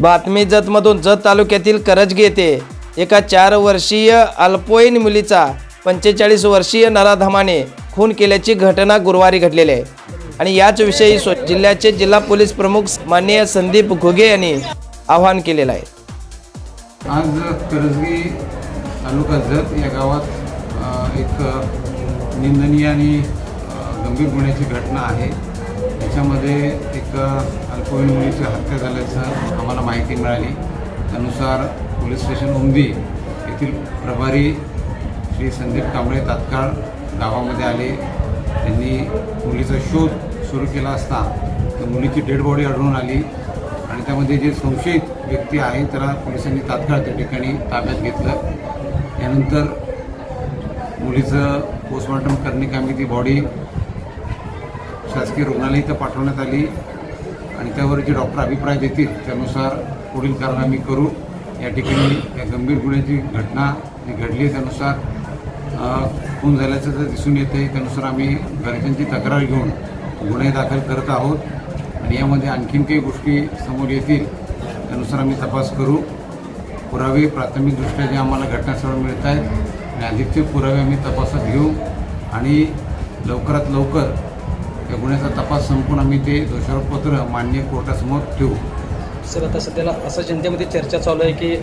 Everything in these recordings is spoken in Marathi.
बातमी जतमधून जत तालुक्यातील करजगी येथे एका चार वर्षीय अल्पोईन मुलीचा पंचेचाळीस वर्षीय नराधमाने खून केल्याची घटना गुरुवारी घडलेली आहे. आणि याच विषयी जिल्ह्याचे जिल्हा पोलीस प्रमुख माननीय संदीप घुगे यांनी आवाहन केलेलं आहे. आज करजगी तालुका जत या गावात एक निंदनीय आणि गंभीर गुन्ह्याची घटना आहे. त्याच्यामध्ये एक अ, मुलीची हत्या झाल्याचं आम्हाला माहिती मिळाली. त्यानुसार पोलीस स्टेशन उमदी येथील प्रभारी श्री संदीप कांबळे तात्काळ गावामध्ये आले. त्यांनी मुलीचा शोध सुरू केला असता त्या मुलीची डेड बॉडी आढळून आली आणि त्यामध्ये जे संशयित व्यक्ती आहे त्याला पोलिसांनी तात्काळ त्या ठिकाणी ताब्यात घेतलं. यानंतर मुलीचं पोस्टमॉर्टम कामी ती बॉडी शासकीय रुग्णालय इथं पाठवण्यात आली. आणि त्यावर जे डॉक्टर अभिप्राय देतील त्यानुसार पुढील कारवाई आम्ही करू. या ठिकाणी या गंभीर गुन्ह्याची घटना जी घडली त्यानुसार खून झाल्याचं जर दिसून येते त्यानुसार आम्ही घरच्यांची तक्रार घेऊन गुन्हे दाखल करत आहोत. आणि यामध्ये आणखीन काही गोष्टी समोर येतील त्यानुसार आम्ही तपास करू. पुरावे प्राथमिकदृष्ट्या जे आम्हाला घटनास्थळ मिळत आहेत आणि अधिकचे पुरावे आम्ही तपासात घेऊ. आणि लवकरात लवकर या गुन्ह्याचा तपास संपून आम्ही ते दोषारोपपत्र मान्य कोर्टासमोर ठेवू. सर आता सध्याला असं जनतेमध्ये चर्चा चालू आहे की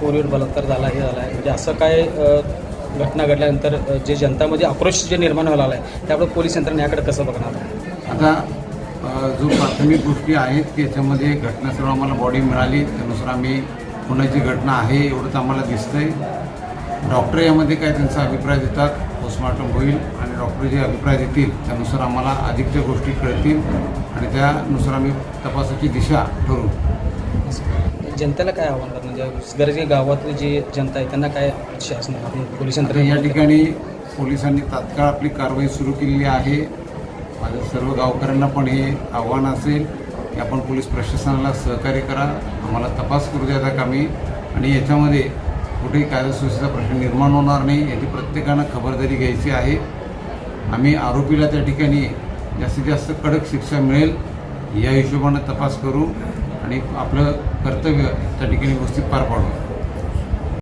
पोरीवर बलात्कार झाला हे झाला आहे. म्हणजे असं काय घटना घडल्यानंतर जे जनतामध्ये आक्रोश जे निर्माण व्हायला आहे त्यामुळे पोलीस यंत्रणा याकडे कसं बघणार? आता जो प्राथमिक गोष्टी आहेत की याच्यामध्ये घटनास्थळ आम्हाला बॉडी मिळाली त्यानुसार आम्ही खुनाची घटना आहे एवढंच आम्हाला दिसतंय. डॉक्टर यामध्ये काय त्यांचा अभिप्राय देतात? पोस्टमॉर्टम होईल आणि डॉक्टर जे अभिप्राय देतील त्यानुसार आम्हाला अधिकच्या गोष्टी कळतील आणि त्यानुसार आम्ही तपासाची दिशा ठरवू. जनतेला काय आव्हान करणार? म्हणजे गरजे गावातली जी जनता आहे त्यांना काय शासन आपली पोलीस तर या ठिकाणी पोलिसांनी तात्काळ आपली कारवाई सुरू केलेली आहे. माझ्या सर्व गावकऱ्यांना पण हे आव्हान असेल. की आपण पोलीस प्रशासनाला सहकार्य करा. आम्हाला तपास करू द्या कामी आणि याच्यामध्ये कुठेही कायदा प्रश्न निर्माण होणार नाही याची प्रत्येकानं खबरदारी घ्यायची आहे. आम्ही आरोपीला त्या ठिकाणी जास्तीत जास्त कडक शिक्षा मिळेल या हिशोबानं तपास करू आणि आपलं कर्तव्य त्या ठिकाणी व्यवस्थित पार पाडू.